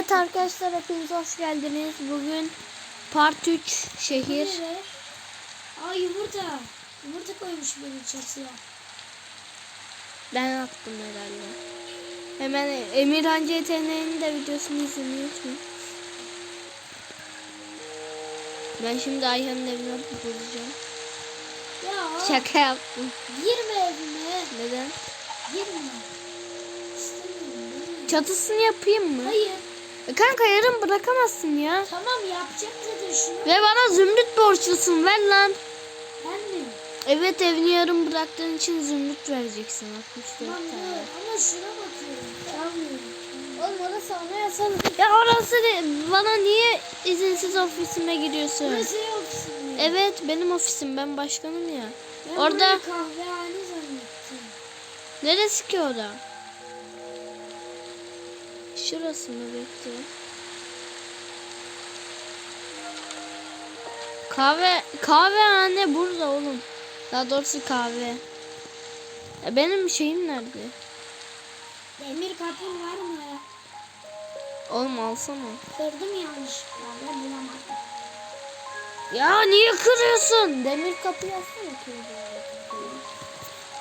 Evet arkadaşlar hepiniz hoş geldiniz. Bugün part 3 şehir. Aa yumurta. Yumurta koymuş benim çatıya. Ben attım herhalde. Hemen Emirhan CTN'nin de videosunu unutmayın. Ben şimdi Ayhan'ın evine bulacağım. Ya Şaka yaptım. girme evime. Neden? Girme. İstemiyorum. girme. Çatısını yapayım mı? Hayır. Kanka yarın bırakamazsın ya. Tamam yapacağım zaten şunu. Ve bana zümrüt borçlusun ver lan. Ben mi? Evet evini yarım bıraktığın için zümrüt vereceksin 64 Tamam tane. Ama şuna bakıyorum. Çalmıyorum. Oğlum orası anayasal. Ya orası de, bana niye izinsiz ofisime giriyorsun? Burası ev ofisi mi? Evet benim ofisim ben başkanım ya. Ben orada- kahvehane zannettim. Neresi ki orada? Şurası mı bekle? Kahve kahvehane burada oğlum. Daha doğrusu kahve. Ya benim şeyim nerede? Demir kapın var mı? Oğlum alsana. Kırdım yanlışlıkla. Bulamadım. Ya niye kırıyorsun? Demir kapı yazsana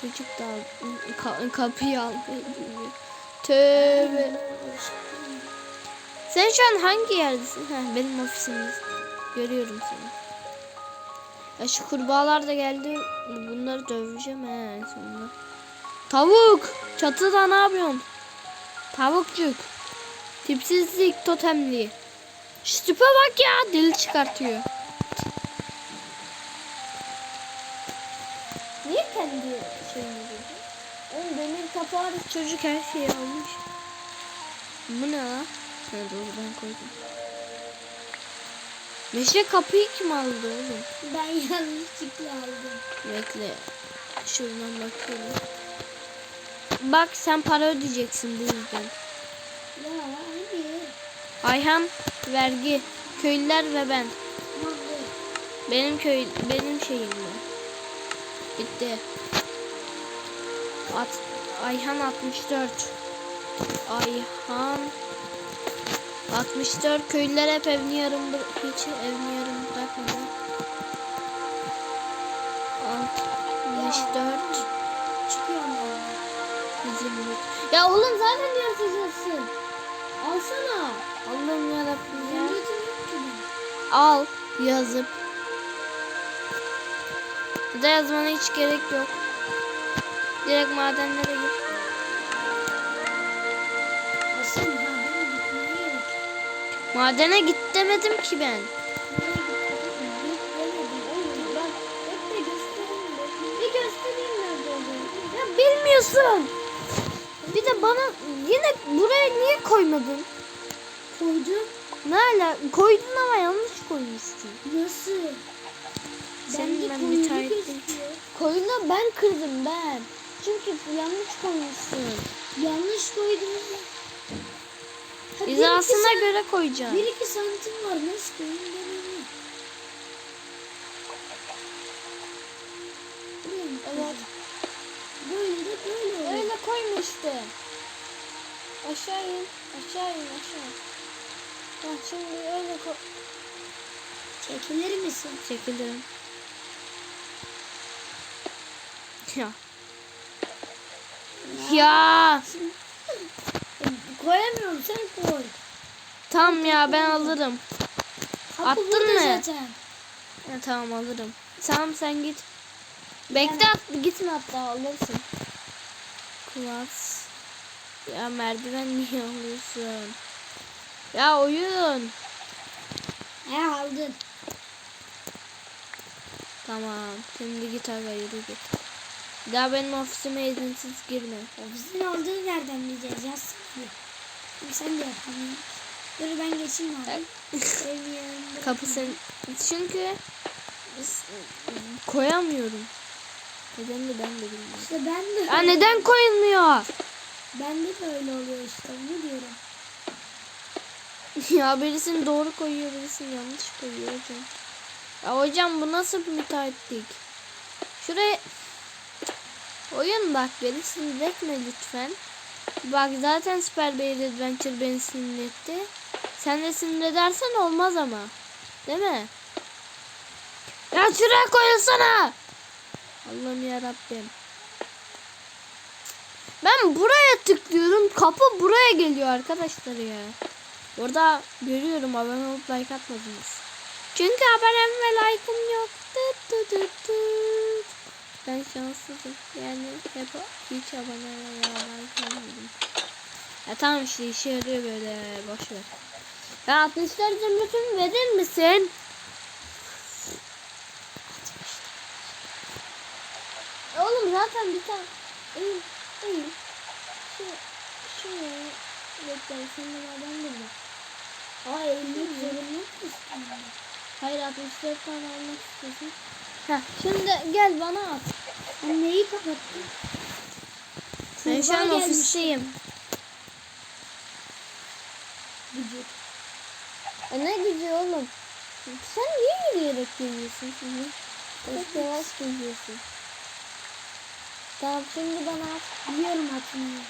Çocuk da ka- kapıyı al. Tövbe. Sen şu an hangi yerdesin? Heh, benim ofisimde. Görüyorum seni. Ya şu kurbağalar da geldi. Bunları döveceğim he en sonunda. Tavuk! Çatıda ne yapıyorsun? Tavukcuk. Tipsizlik totemliği. Şu tipe bak ya dil çıkartıyor. Niye kendi şeyini buldun? Oğlum demir kapağı çocuk her şeyi almış. Bu ne lan? Ha doğru ben koydum. Meşe kapıyı kim aldı oğlum? Ben yanlışlıkla aldım. Bekle. Şuradan bakıyorum. Bak sen para ödeyeceksin bu yüzden. Ya hadi. Ayhan vergi. Köylüler ve ben. Dur. Benim köy benim şeyim bu. Bitti. At, Ayhan 64. Ayhan 64 köylüler hep evini yarım hiç evini yarım bırakmadı. 64 Çıkıyor mu? Zümrüt. Ya oğlum zaten yaratacaksın. Alsana. Allah'ım yarabbim ya. Al yazıp. Bir de yazmana hiç gerek yok. Direkt madenlere gir. Madene git demedim ki ben. Nerede. Ya bilmiyorsun. Bir de bana yine buraya niye koymadın? Koydum. Ne ala koydun ama yanlış koymuşsun. Nasıl? Senin ben koyulu müteahhit. Koyunu ben kırdım ben. Çünkü yanlış koymuşsun. Yanlış koydum. Hizasına göre. Bir iki santim var. Nasıl koyayım Evet. Böyle de böyle oluyor. Öyle koyma işte. Aşağı in. Aşağı in aşağı. Bak şimdi öyle koy. Çekilir misin? Çekilirim. Ya. Ya. Koyamıyorum sen koy. Tamam ya ben alırım. Kapı Attın mı? Zaten. Ya, tamam alırım. Tamam sen git. Bekle at, gitme hatta alırsın. Klas. Ya merdiven niye alıyorsun? Ya oyun. He aldın. Tamam. Şimdi git aga yürü git. Daha benim ofisime izinsiz girme. Ofisin olduğunu nereden bileceğiz? Yazsın sen de yapamıyorsun. Dur ben geçeyim abi. Kapı sen... Çünkü biz- koyamıyorum. Neden de ben de bilmiyorum. İşte ben de. Ya neden koyulmuyor? Bende de öyle oluyor işte. Onu diyorum. ya birisini doğru koyuyor, birisini yanlış koyuyor hocam. Ya hocam bu nasıl bir müteahhitlik? Şuraya... Oyun bak beni sinir etme lütfen. Bak zaten Super Bear Adventure beni sinirletti. Sen de sinirlersen olmaz ama. Değil mi? Ya şuraya koyulsana. Allah'ım ya Rabbim. Ben buraya tıklıyorum. Kapı buraya geliyor arkadaşlar ya. Orada görüyorum abone olup like atmadınız. Çünkü abonem ve like'ım yok. Tut tut tut. Ben şanssızım. Yani hep hiç abone almadım. Ya tamam işte işe yarıyor böyle. Boş ver. Ya 64 zümrütümü verir misin? Oğlum zaten bir tane. Eğil, eğil. Şu, şu bekle sen de adam burada. Aa eğilmek zorunlu musun? Hayır 64 tane almak istiyorsun. Heh, şimdi gel bana at. Ben neyi kapattım? Ben şu an ofisteyim. Gücü. E ne gücü oğlum? Sen niye yürüyerek geliyorsun şimdi? Çok yavaş geliyorsun. Tamam şimdi bana at. Biliyorum atmayı.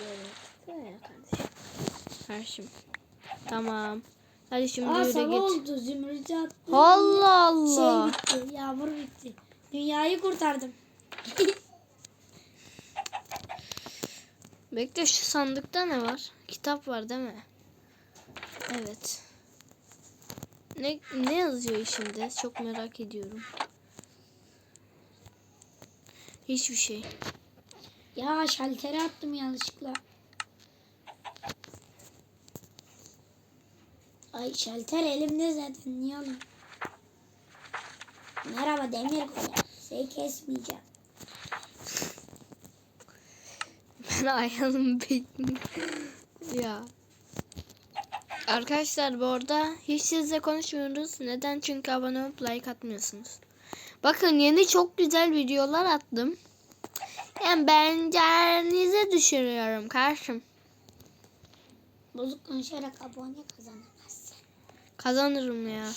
Böyle tıkla ya kardeşim. Karşım. Tamam. Hadi şimdi Aa yürü git. oldu. Zümrüt'ü attım. Allah Allah. Şey bitti. Yağmur bitti. Dünyayı kurtardım. Bekle şu sandıkta ne var? Kitap var değil mi? Evet. Ne ne yazıyor içinde? Çok merak ediyorum. Hiçbir şey. Ya şaltere attım yanlışlıkla. Ay şalter elimde zaten. Niye alayım? Merhaba demir kolye. Seni kesmeyeceğim. Ben ayağımı bekliyorum. ya. Arkadaşlar bu arada hiç sizle konuşmuyoruz. Neden? Çünkü abone olup like atmıyorsunuz. Bakın yeni çok güzel videolar attım. Yani beğeneceğinizi düşünüyorum karşım. Bozuk konuşarak abone kazanamazsın. Kazanırım ya.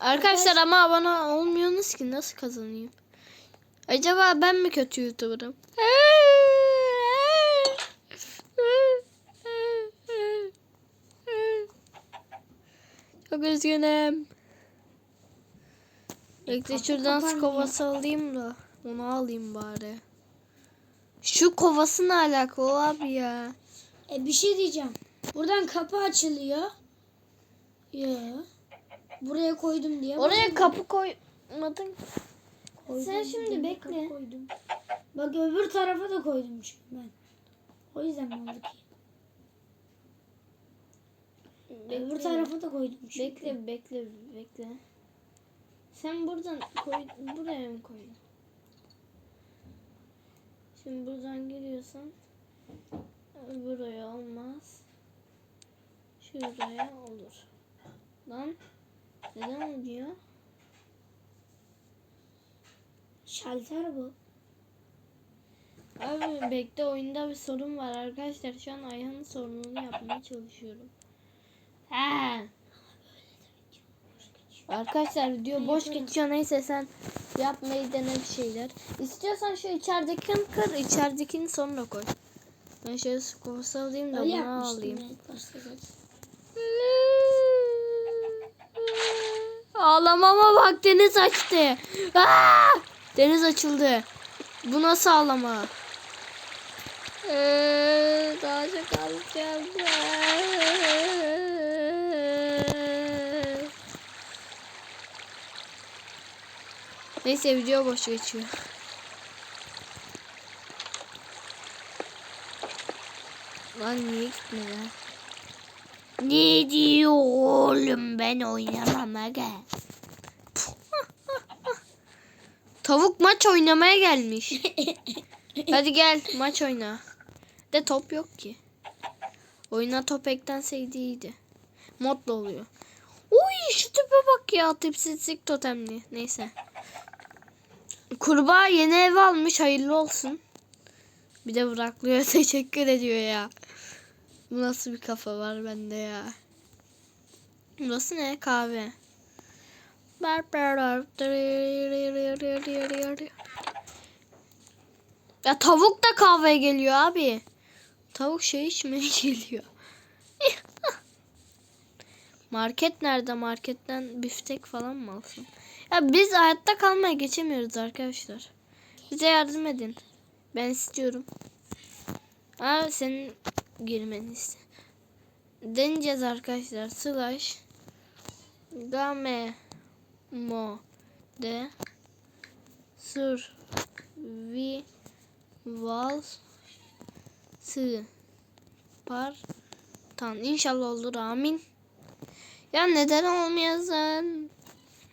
Arkadaşlar ama abone olmuyorsunuz ki nasıl kazanayım? Acaba ben mi kötü YouTuber'ım? Çok üzgünüm. Bekle şuradan su kovası alayım da onu alayım bari. Şu kovası ne alakalı abi ya? E bir şey diyeceğim. Buradan kapı açılıyor. Ya. Buraya koydum diye. Oraya kapı koymadın. Koydum, Sen şimdi bekle. Koydum. Bak öbür tarafa da koydum çünkü ben. O yüzden oldu ki? Öbür tarafa da koydum çünkü. Bekle bekle bekle. Sen buradan koy buraya mı koydun? Şimdi buradan giriyorsan buraya olmaz. Şuraya olur. Lan neden olmuyor? Şalter bu. Abi bekle oyunda bir sorun var arkadaşlar. Şu an Ayhan'ın sorununu yapmaya çalışıyorum. Ha. Arkadaşlar video boş geçiyor neyse sen yapmayı dene bir şeyler. İstiyorsan şu içeridekini kır, içeridekini sonra koy. Ben şöyle su kovası alayım da Öyle bunu alayım. ben. Ağlamama bak deniz açtı. Aa! Deniz açıldı. Bu nasıl ağlama? Ee, daha çok alacağım. Neyse video boş geçiyor. Lan niye gitmedi? Ne diyor oğlum ben oynamam aga. Tavuk maç oynamaya gelmiş. Hadi gel maç oyna. De top yok ki. Oyuna top eklenseydi iyiydi. Modla oluyor. Uy şu tipe bak ya tipsizlik totemli. Neyse. Kurbağa yeni ev almış hayırlı olsun. Bir de bıraklıyor teşekkür ediyor ya. Bu nasıl bir kafa var bende ya. Burası ne? Kahve. Ya tavuk da kahveye geliyor abi. Tavuk şey içmeye geliyor. Market nerede? Marketten biftek falan mı alsın? Ya biz hayatta kalmaya geçemiyoruz arkadaşlar. Bize yardım edin. Ben istiyorum. Aa senin girmeni iste. Deneyeceğiz arkadaşlar. Slash game mo de sur vi val sı par tan İnşallah olur amin. Ya neden olmayasın?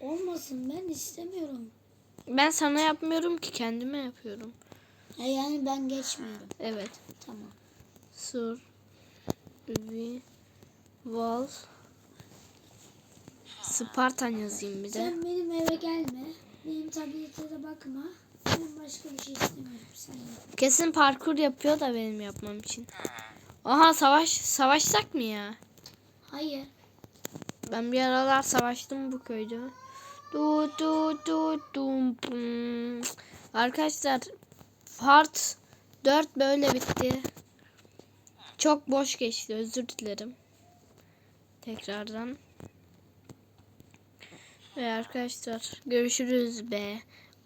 Olmasın ben istemiyorum. Ben sana yapmıyorum ki kendime yapıyorum. Yani ben geçmiyorum. Evet. Tamam. Sur vi val Spartan yazayım bir de. Sen benim eve gelme. Benim tablete de bakma. Ben başka bir şey istemiyorum senden. Kesin parkur yapıyor da benim yapmam için. Aha savaş savaşsak mı ya? Hayır. Ben bir aralar savaştım bu köyde. Du du du dum. Arkadaşlar part 4 böyle bitti. Çok boş geçti özür dilerim. Tekrardan. Ve arkadaşlar görüşürüz be.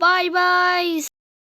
Bye bye.